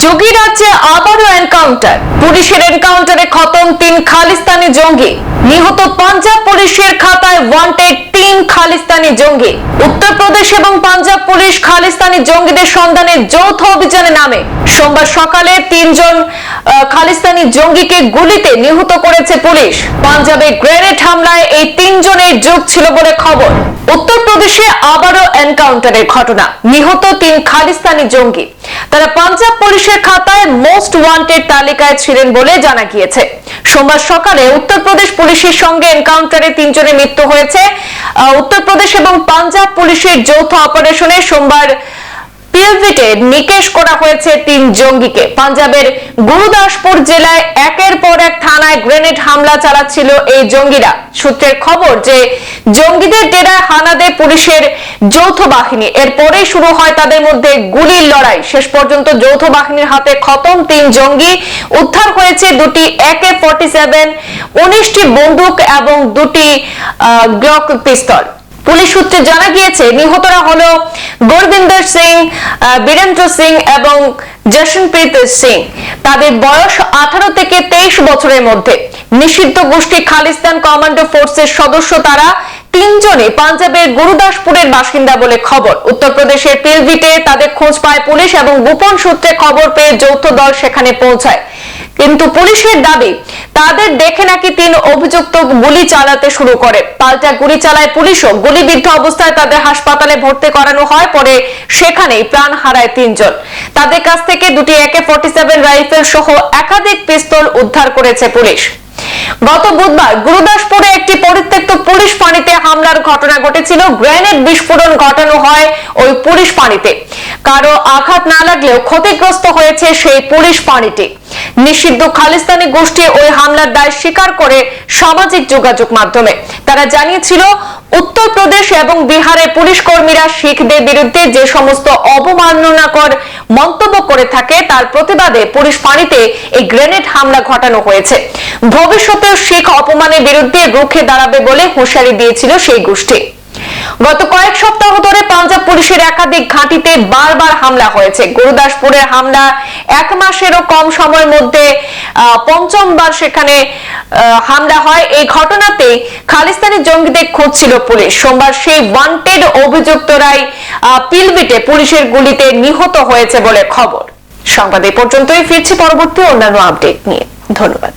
যোগী রাজ্যে আবারও এনকাউন্টার পুলিশের এনকাউন্টারে খতম তিন খালিস্তানি জঙ্গি। নিহত পাঞ্জাব পুলিশের খাতায় ওয়ান্টেড তিন খালিস্তানি জঙ্গি। উত্তরপ্রদেশ এবং পাঞ্জাব পুলিশ খালিস্তানি জঙ্গিদের সন্ধানে যৌথ অভিযানে নামে। সোমবার সকালে তিনজন খালিস্তানি জঙ্গিকে গুলিতে নিহত করেছে পুলিশ। পাঞ্জাবে গ্রেনেড হামলায় এই তিনজনের যোগ ছিল বলে খবর। উত্তরপ্রদেশে আবারও এনকাউন্টারের ঘটনা। নিহত তিন খালিস্তানি জঙ্গি। তারা পাঞ্জাব পুলিশের খাতায় মোস্ট ওয়ান্টেড তালিকায় ছিলেন বলে জানা গিয়েছে। সোমবার সকালে উত্তরপ্রদেশ পুলিশের সঙ্গে এনকাউন্টারে তিনজনের মৃত্যু হয়েছে। উত্তরপ্রদেশ এবং পাঞ্জাব পুলিশের যৌথ অপারেশনে সোমবার পিএলভিটে নিকেশ করা হয়েছে তিন জঙ্গিকে। পাঞ্জাবের গুরুদাসপুর জেলায় একের পর এক থানায় গ্রেনেড হামলা চালাচ্ছিল এই জঙ্গিরা। সূত্রের খবর যে, জঙ্গিদের ডেরায় হানা দেয় পুলিশের যৌথ বাহিনী। এরপরেই শুরু হয় তাদের মধ্যে গুলির লড়াই। শেষ পর্যন্ত যৌথ বাহিনীর হাতে খতম তিন জঙ্গি। উদ্ধার হয়েছে দুটি একে ফর্টি সেভেন, উনিশটি বন্দুক এবং দুটি গ্লক পিস্তল। পুলিশ সূত্রে জানা গিয়েছে, নিহতরা হলো গুরবিন্দর সিং বীরেন্দ্র সিং এবং জশনপ্রীত সিং। তাদের বয়স আঠারো থেকে তেইশ বছরের মধ্যে। নিষিদ্ধ গোষ্ঠী খালিস্তান কমান্ডো ফোর্সের সদস্য তারা। তিনজনে পাঞ্জাবের গুরুদাসপুরের বাসিন্দা বলে খবর। উত্তরপ্রদেশের পিলভিটে তাদের খোঁজ পায় পুলিশ এবং গোপন সূত্রে খবর পেয়ে যৌথ দল সেখানে পৌঁছায়। কিন্তু পুলিশের দাবি, তাদের দেখে নাকি তিন অভিযুক্ত গুলি চালাতে শুরু করে। পাল্টা গুলি চালায় পুলিশও গুলিবিদ্ধ অবস্থায় তাদের হাসপাতালে ভর্তি করানো হয়, পরে সেখানেই প্রাণ হারায় তিনজন। তাদের কাছ থেকে দুটি একে ফর্টি সেভেন রাইফেল সহ একাধিক পিস্তল উদ্ধার করেছে পুলিশ। গত বুধবার গুরুদাসপুরে একটি পরিত্যক্ত পুলিশ পানিতে হামলার ঘটনা ঘটেছিল। গ্রেনেড বিস্ফোরণ ঘটানো হয় ওই পুলিশ পানিতে কারও আঘাত না লাগলেও ক্ষতিগ্রস্ত হয়েছে সেই পুলিশ পানিটি নিষিদ্ধ খালিস্তানি গোষ্ঠী ওই হামলার দায় স্বীকার করে সামাজিক যোগাযোগ মাধ্যমে। তারা জানিয়েছিল, উত্তরপ্রদেশ এবং বিহারের পুলিশ কর্মীরা শিখদের বিরুদ্ধে যে সমস্ত অবমাননাকর মন্তব্য করে থাকে, তার প্রতিবাদে পুলিশ পানিতে এই গ্রেনেড হামলা ঘটানো হয়েছে। ভবিষ্যতেও শিখ অপমানের বিরুদ্ধে রুখে দাঁড়াবে বলে হুঁশিয়ারি দিয়েছিল সেই গোষ্ঠী। গত কয়েক সপ্তাহ ধরে পাঞ্জাব পুলিশের একাধিক ঘাঁটিতে বারবার হামলা হয়েছে। গুরুদাসপুরের হামলা এক মাসেরও কম সময়ের মধ্যে পঞ্চমবার সেখানে হামলা হয়। এই ঘটনাতে খালিস্তানি জঙ্গিদের খুঁজছিল পুলিশ। সোমবার সেই ওয়ান্টেড অভিযুক্তরাই পিলবিটে পুলিশের গুলিতে নিহত হয়েছে বলে খবর। সংবাদ এ পর্যন্তই। ফিরছি পরবর্তী অন্যান্য আপডেট নিয়ে। ধন্যবাদ।